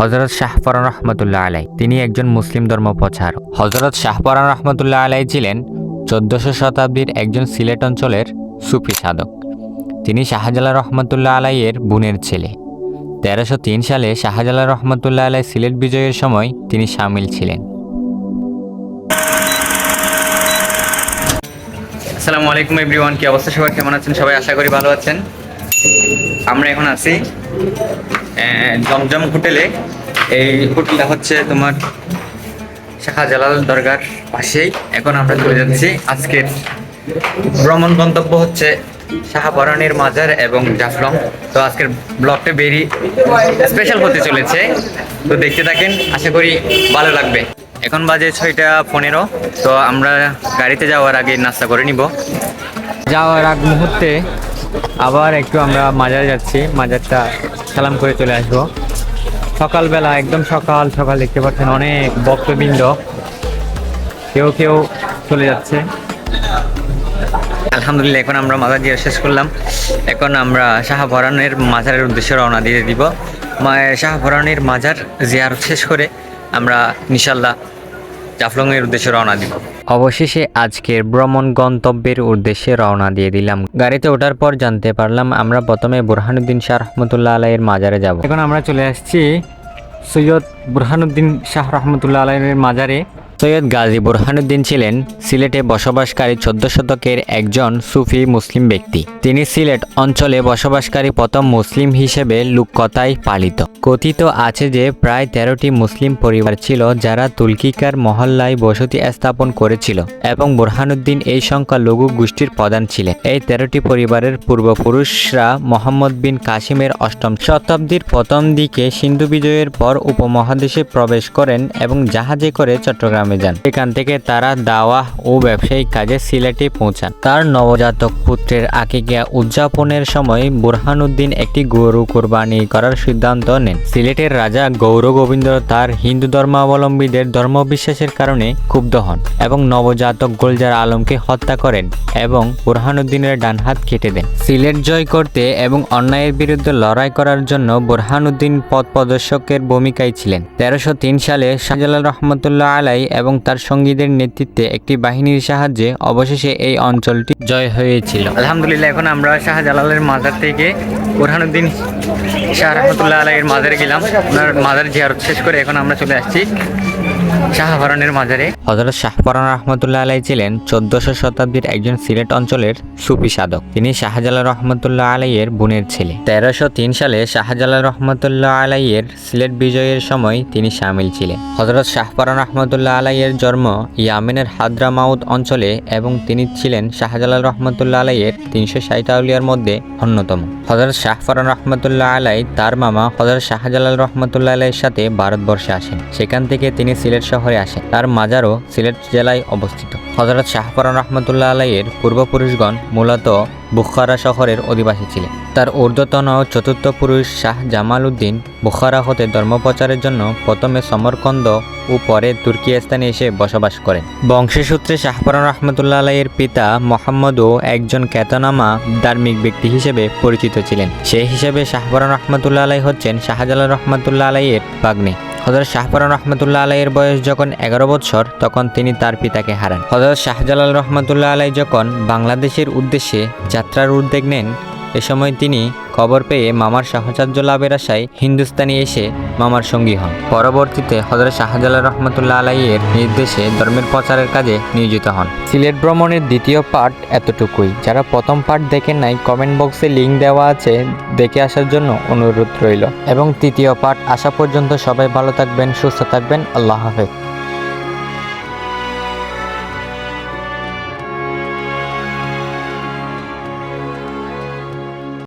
হজরত শাহপরান রহমতুল্লাহ আলাই তিনি একজন মুসলিম ধর্ম প্রচারক হজরত শাহপরান রহমতুল্লাহ আলাই ছিলেন চোদ্দশো শতাব্দীর একজন সিলেট অঞ্চলের সুফি সাধক। তিনি শাহজালাল রহমতুল্লাহ আলাইয়ের বোনের ছেলে। তেরোশো তিন সালে শাহজালাল রহমতুল্লাহ আলাই সিলেট বিজয়ের সময় তিনি সামিল ছিলেন। আসসালামু আলাইকুম এভরিওয়ান, কি অবস্থা সবাই কেমন আছেন? সবাই আশা করি ভালো আছেন। আমরা এখন আছি জমজম হোটেলে। এই হোটেলটা হচ্ছে তোমার শাহজালাল দরগার পাশেই। এখন আমরা চলে যাচ্ছি। আজকের ভ্রমণ গন্তব্য হচ্ছে শাহপরানের মাজার এবং জাফলং। তো আজকের ব্লগটা বেরি স্পেশাল হতে চলেছে। তো দেখতে থাকেন, আশা করি ভালো লাগবে। এখন বাজে ছয়টা পনেরো। তো আমরা গাড়িতে যাওয়ার আগে নাস্তা করে নিব। যাওয়ার আগ মুহূর্তে আবার একটু আমরা মাজার যাচ্ছি, মাজারটা সালাম করে চলে আসব। সকালবেলা, একদম সকাল সকাল দেখতে পাচ্ছেন অনেক ভক্তবৃন্দ। কেউ কেউ চলে যাচ্ছে। আলহামদুলিল্লাহ, এখন আমরা মাজার জিয়া শেষ করলাম। এখন আমরা শাহপরানের মাজারের উদ্দেশ্যে রওনা দিয়ে দিব। শাহপরানের মাজার জিয়ার শেষ করে আমরা ইনশাল্লাহ জাফলং এর উদ্দেশ্যে রওনা দিব। অবশেষে আজকের ভ্রমণ গন্তব্যের উদ্দেশ্যে রওনা দিয়ে দিলাম। গাড়িতে ওঠার পর জানতে পারলাম আমরা প্রথমে বুরহানুদ্দিন শাহ রহমতুল্লাহ আলাইয়ের মাজারে যাব। এখন আমরা চলে আসছি সৈয়দ বুরহানুদ্দিন শাহ রহমতুল্লাহ আলাইয়ের মাজারে। সৈয়দ গাজী বুরহানুদ্দিন ছিলেন সিলেটে বসবাসকারী চোদ্দ শতকের একজন সুফি মুসলিম ব্যক্তি। তিনি সিলেট অঞ্চলে বসবাসকারী প্রথম মুসলিম হিসেবে লোককথায় পালিত। কথিত আছে যে প্রায় তেরোটি মুসলিম পরিবার ছিল যারা তুলকিকার মহল্লায় বসতি স্থাপন করেছিল এবং বুরহানুদ্দিন এই সংখ্যা লঘু গোষ্ঠীর প্রধান ছিলেন। এই তেরোটি পরিবারের পূর্বপুরুষরা মোহাম্মদ বিন কাসিমের অষ্টম শতাব্দীর প্রথম দিকে সিন্ধু বিজয়ের পর উপমহাদেশে প্রবেশ করেন এবং জাহাজে করে চট্টগ্রামে যান। এখান থেকে তারা দাওয়াহ ও ব্যবসায়িক কাজে সিলেটে পৌঁছান। তার নবজাতক পুত্রের আকিকা উদযাপনের সময় বুরহানুদ্দিন একটি গরু কোরবানি করার সিদ্ধান্ত নেন। সিলেটের রাজা গৌর গোবিন্দ তার হিন্দু ধর্মাবলম্বীদের ধর্মবিশ্বাসের কারণে ক্ষুব্ধ হন এবং নবজাতক গোলজার আলমকে হত্যা করেন এবং বুরহানুদ্দিনের ডান হাত কেটে দেন। সিলেট জয় করতে এবং অন্যায়ের বিরুদ্ধে লড়াই করার জন্য বুরহানুদ্দিন পথ প্রদর্শকের ভূমিকায় ছিলেন। তেরোশো সালে শাহজালাল রহমতুল্লাহ আলাই এবং তার সঙ্গীদের নেতৃত্বে একটি বাহিনীর সাহায্যে অবশেষে এই অঞ্চলটি জয় হয়েছিল। আলহামদুলিল্লাহ, এখন আমরা শাহজালালের মাজার থেকে বুরহানুদ্দিন শাহ রহমতুল্লাহ আলাইয়ের মাজারে গেলাম। ওনার মাজার জিয়ারত শেষ করে এখন আমরা চলে আসছি। শাহপরানের মাজারে। হজরত শাহপরান রহমতুল্লাহ আলাই ছিলেন চোদ্দশো শতাব্দীর একজন সিলেট অঞ্চলের সুফি সাধক। তিনি শাহজালাল রহমতুল্লাহ আলাইয়ের বোনের ছেলে। তেরোশো তিন সালে শাহজালাল রহমতুল্লাহ আলাইয়ের সিলেট বিজয়ের সময় তিনি সামিল ছিলেন। হজরত শাহপরান রহমতুল্লাহ আলাইয়ের জন্ম ইয়ামেনের হাদ্রামাউদ অঞ্চলে এবং তিনি ছিলেন শাহজালাল রহমতুল্লাহ আলাইয়ের তিনশো ষাট আউলিয়ার মধ্যে অন্যতম। হজরত শাহফরান রহমতুল্লাহ আলাই তার মামা হজরত শাহজালাল রহমতুল্লাহ আলাইয়ের সাথে ভারতবর্ষে আসেন। সেখান থেকে তিনি সিলেট শহরে আসে। তার মাজারও সিলেট জেলায় অবস্থিত। হজরত শাহপরান রহমতুল্লাহ আলাইয়ের পূর্বপুরুষগণ মূলত বুখারা শহরের অধিবাসী ছিলেন। তার ঊর্ধ্বতন চতুর্থ পুরুষ শাহ জামাল উদ্দিন বুখারা হতে ধর্মপ্রচারের জন্য প্রথমে সমরকন্দ ও পরে তুর্কিস্তানে এসে বসবাস করেন। বংশসূত্রে শাহপরান রহমতুল্লাহ আলাইয়ের পিতা মোহাম্মদও একজন খ্যাতনামা ধার্মিক ব্যক্তি হিসেবে পরিচিত ছিলেন। সেই হিসেবে শাহপরান রহমতুল্লাহ আলাই হচ্ছেন শাহজালাল রহমতুল্লাহ আলাইয়ের বাগ্নে হজরত শাহপরান রহমতুল্লাহ আলাইয়ের বয়স যখন এগারো বছর, তখন তিনি তার পিতাকে হারান। হজরত শাহজালাল রহমতুল্লাহ আলাই যখন বাংলাদেশের উদ্দেশ্যে যাত্রার উদ্যোগ নেন, এ সময় তিনি খবর পেয়ে মামার সাহচর্য লাভের আশায় হিন্দুস্তানি এসে মামার সঙ্গী হন। পরবর্তীতে হজরত শাহজালাল রহমতুল্লাহ আলাইয়ের নির্দেশে ধর্মের প্রচারের কাজে নিয়োজিত হন। সিলেট ভ্রমণের দ্বিতীয় পার্ট এতটুকুই। যারা প্রথম পার্ট দেখেন নাই কমেন্ট বক্সে লিঙ্ক দেওয়া আছে, দেখে আসার জন্য অনুরোধ রইল। এবং তৃতীয় পার্ট আসা পর্যন্ত সবাই ভালো থাকবেন, সুস্থ থাকবেন। আল্লাহ হাফেজ।